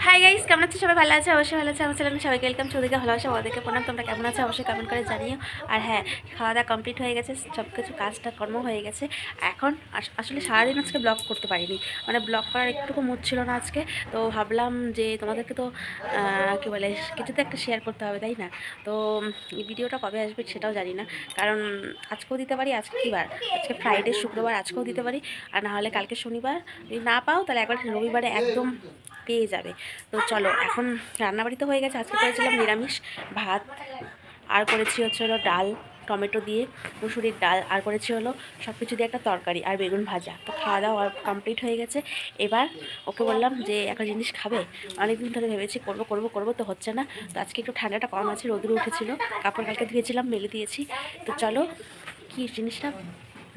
Hi guys কেমন আছো? সবাই ভালো আছে? অবশ্যই ভালো আছে। আমার চ্যানেলে সবাইকে ওয়েলকাম চৌদিকে ভালোবাসা ওদেরকে প্রণাম। তোমরা কেমন আছো? অবশ্যই কমেন্ট করে জানিও। আর হ্যাঁ খাওয়া দাওয়া কমপ্লিট হয়ে গেছে সব কিছু কাজটা কর্ম হয়ে গেছে। এখন আস- আসলে সারাদিন আজকে ব্লগ করতে পারিনি। মানে ব্লগ করার একটুকু মুড ছিল না আজকে। তো ভাবলাম যে তোমাদেরকে তো কী বলে, কিছু তো একটা শেয়ার করতে হবে, তাই না? তো এই ভিডিওটা কবে আসবে সেটাও জানি না। কারণ আজকেও দিতে পারি, আজকে কী বার? আজকে ফ্রাইডে শুক্রবার, আজকেও দিতে পারি। আর না হলে কালকে শনিবার যদি না পাও, তাহলে একবার রবিবারে একদম পেয়ে যাবে। তো চলো, এখন রান্নাবাড়ি তো হয়ে গেছে। আজকে করেছিলাম নিরামিষ ভাত। আর করেছি হচ্ছে হলো ডাল, টমেটো দিয়ে মুসুরির ডাল। আর করেছি হলো সব কিছু দিয়ে একটা তরকারি আর বেগুন ভাজা। তো খাওয়া দাওয়া কমপ্লিট হয়ে গেছে। এবার ওকে বললাম যে, একটা জিনিস খাবে? অনেকদিন ধরে ভেবেছি করব করব করব তো হচ্ছে না। তো আজকে একটু ঠান্ডাটা কম আছে, রোদ্রু উঠেছিল। কাপড় কালকে ধুয়েছিলাম, মেলে দিয়েছি। তো চলো, কি জিনিসটা?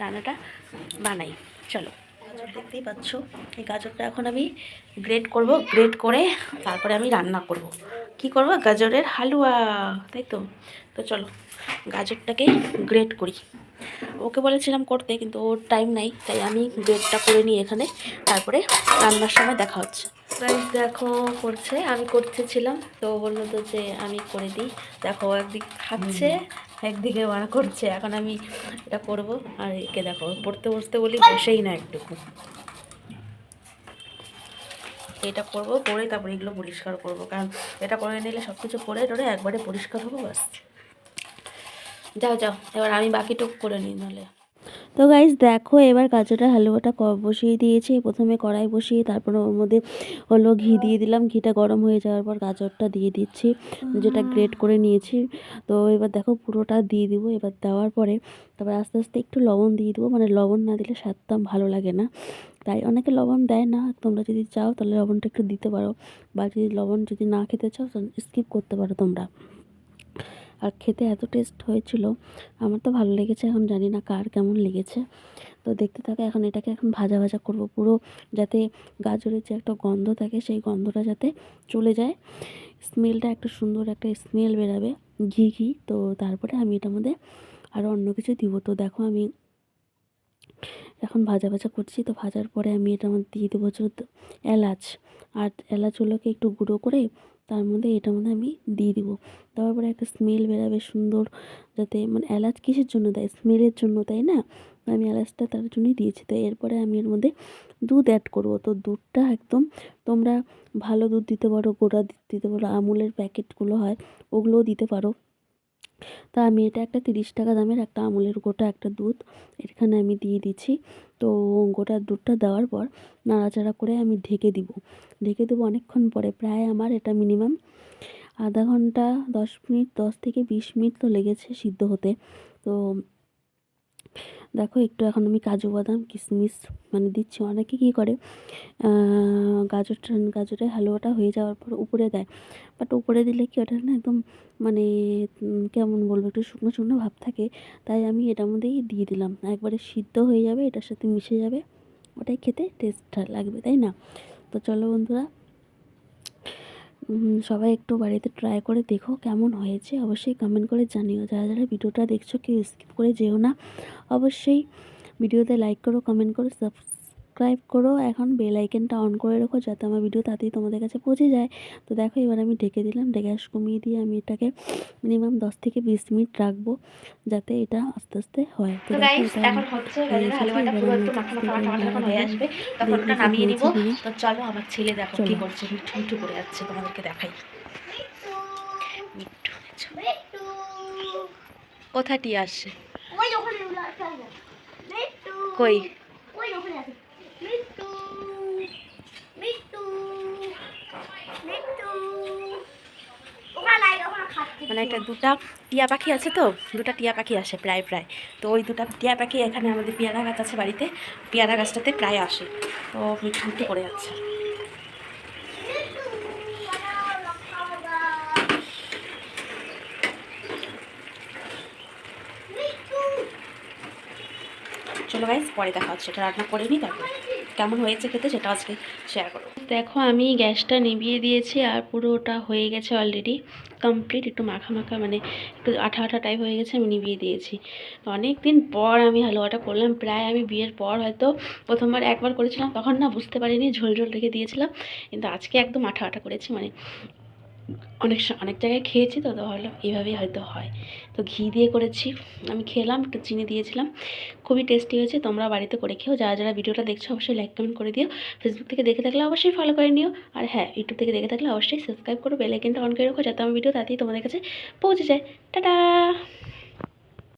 রান্নাটা বানাই। চলো। গাজর দেখতেই পাচ্ছ। এই গাজরটা এখন আমি গ্রেট করব। গ্রেট করে তারপরে আমি রান্না করব। কি করব? গাজরের হালুয়া, তাই তো? তো চলো, গাজরটাকে গ্রেট করি। ওকে বলেছিলাম করতে, কিন্তু ওর টাইম নাই, তাই আমি গ্রেটটা করে নিই এখানে। তারপরে রান্নার সময় দেখা হচ্ছে। Guys, দেখো করছে আমি করতেছিলাম তো বলল তো যে আমি করে দিই। দেখো একদিক খাচ্ছে একদিকে মারা করছে। এখন আমি এটা করব আর একে দেখো পড়তে বসতে বলি বসেই না একটুকু। এটা করব করে তারপরে এগুলো পরিষ্কার করব কারণ এটা করে নিলে সব কিছু করে টোরে একবারে পরিষ্কার হব ব্যাস। যাও যাও এবার আমি বাকিটুকু করে নিই নাহলে। তো গাইজ দেখো এবার গাজরের হালুয়াটা বসিয়ে দিয়েছি। প্রথমে কড়াই বসিয়ে তারপরে ওর মধ্যে হলো ঘি দিয়ে দিলাম। ঘিটা গরম হয়ে যাওয়ার পর গাজরটা দিয়ে দিচ্ছি। যেটা গ্রেট করে নিয়েছি। তো এবার দেখো পুরোটা দিয়ে দিব। এবার দেওয়ার পরে তারপরে আস্তে আস্তে একটু লবণ দিয়ে দেবো। মানে লবণ না দিলে স্বাদটা ভালো লাগে না। তাই অনেকে লবণ দেয় না। তোমরা যদি চাও তাহলে লবণটা একটু দিতে পারো। বা যদি লবণ যদি না খেতে চাও স্কিপ করতে পারো তোমরা। আর খেতে এত টেস্ট হয়েছিল, আমার তো ভালো লেগেছে, এখন জানি না কার কেমন লেগেছে। তো দেখতে থাকে, এখন এটাকে এখন ভাজা ভাজা করব পুরো, যাতে গাজরের যে একটা গন্ধ থাকে, সেই গন্ধটা যাতে চলে যায়। স্মেলটা একটা সুন্দর একটা স্মেল বেরাবে, ঘি ঘি। তো তারপরে আমি এটার মধ্যে আরও অন্য কিছু দিব। তো দেখো আমি এখন ভাজা ভাজা করছি, তো ভাজার পরে আমি এটা মধ্যে দিয়ে দেবো হচ্ছে এলাচ। আর এলাচগুলোকে একটু গুঁড়ো করে তার মধ্যে এটার মধ্যে আমি দিয়ে দিব। দেওয়ার পরে একটা স্মেল বেরাবে সুন্দর যাতে মানে এলাচ কিসের জন্য দেয়? স্মেলের জন্য, তাই না? আমি এলাচটা তার জন্যই দিয়েছি। তো এরপরে আমি এর মধ্যে দুধ অ্যাড করব। তো দুধটা একদম তোমরা ভালো দুধ দিতে পারো, গোড়া দুধ দিতে পারো, আমুলের প্যাকেটগুলো হয়, ওগুলোও দিতে পারো। তা আমি এটা একটা তিরিশ টাকা দামের একটা আমুলের গোটা একটা দুধ এখানে আমি দিয়ে দিচ্ছি। তো গোটা দুধটা দেওয়ার পর নাড়াচাড়া করে আমি ঢেকে দিব। ঢেকে দেবো অনেকক্ষণ পরে, প্রায় আমার এটা মিনিমাম আধা ঘণ্টা, দশ মিনিট, দশ থেকে বিশ মিনিট তো লেগেছে সিদ্ধ হতে। তো দেখো একটু এখন আমি কাজু বাদাম, কিশমিশ মানে দিচ্ছি অনেকে কী করে গাজরটা গাজরের হালুয়াটা হয়ে যাওয়ার পর উপরে দেয়। বাট উপরে দিলে কি ওটা না একদম মানে কেমন বলব, একটু শুকনো শুকনো ভাব থাকে। তাই আমি এটার মধ্যেই দিয়ে দিলাম। একবারে সিদ্ধ হয়ে যাবে, এটার সাথে মিশে যাবে। ওটাই খেতে টেস্ট লাগবে, তাই না? তো চলো বন্ধুরা সবাই একটু বাড়িতে ট্রাই করে দেখো কেমন হয়েছে। অবশ্যই কমেন্ট করে জানিও। যারা যারা ভিডিওটা দেখছ, কেউ স্কিপ করে যেও না। অবশ্যই ভিডিওতে লাইক করো কমেন্ট করো সাবস্ক্রাইব করো। এখন বেল আইকনটা অন করে রাখো যাতে আমার ভিডিও তাড়াতাড়ি তোমাদের কাছে পৌঁছে যায়। তো দেখো এবার আমি ঢেকে দিলাম গ্যাস কমিয়ে দিয়ে আমি এটাকে মিনিমাম দশ থেকে বিশ মিনিট রাখব যাতে এটা আস্তে আস্তে হয়। তো তো দেখো গাইস এখন হচ্ছে গাজরের এসেছে, হালুয়াটা পুরো একটু মাখা মাখা মাখা মাখা হয়ে আসবে। তখন ওটা নামিয়ে নিব। তো চলো আমার ছেলে দেখো কি করছে মিঠু মিঠু করে যাচ্ছে তোমাদেরকে দেখাই। মিঠু টিয়া আসছে? কই ওই ওখানে আছে মিট্টু মিট্টু মিট্টু ওখানে লাগে ওখানে খাচ্ছে মানে একটা দুটা টিয়া পাখি আছে তো, দুটা টিয়া পাখি আসে প্রায় প্রায়। তো ওই দুটা টিয়া পাখি এখানে আমাদের পেয়ারা গাছ আছে বাড়িতে, পেয়ারা গাছটাতে প্রায় আসে। তো মিঠু মিঠু করে যাচ্ছে। চলো গাইজ পরে দেখা হচ্ছে। এটা রান্না করে নিই তারপর কেমন হয়েছে খেতে সেটা আজকে শেয়ার করব দেখো, আমি গ্যাসটা নিভিয়ে দিয়েছি আর পুরোটা হয়ে গেছে অলরেডি কমপ্লিট একটু মাখা মাখা মানে একটু আঠা আঠা টাইপ হয়ে গেছে, আমি নিভিয়ে দিয়েছি। অনেক দিন পর আমি হালুয়াটা করলাম, প্রায় আমি বিয়ের পর হয়তো প্রথমবার একবার করেছিলাম, তখন না বুঝতে পারিনি, ঝোল ঝোল রেখে দিয়েছিলাম। কিন্তু আজকে একদম আঠা আঠা করেছি মানে অনেক অনেক জায়গায় খেয়েছি তো তো ভাবলাম এইভাবেই হয়তো হয়। তো ঘি দিয়ে করেছি, আমি খেলাম, একটু চিনি দিয়েছিলাম, খুবই টেস্টি হয়েছে, তোমরা বাড়িতে করে খেও যারা যারা ভিডিওটা দেখছ অবশ্যই লাইক কমেন্ট করে দিও। ফেসবুক থেকে দেখে থাকলে অবশ্যই ফলো করে নিও, আর হ্যাঁ ইউটিউব থেকে দেখে থাকলে অবশ্যই সাবস্ক্রাইব করো বেলাইকেনটা অন করে রাখো, যাতে আমার ভিডিও তাতেই তোমাদের কাছে পৌঁছে যায়। টাটা!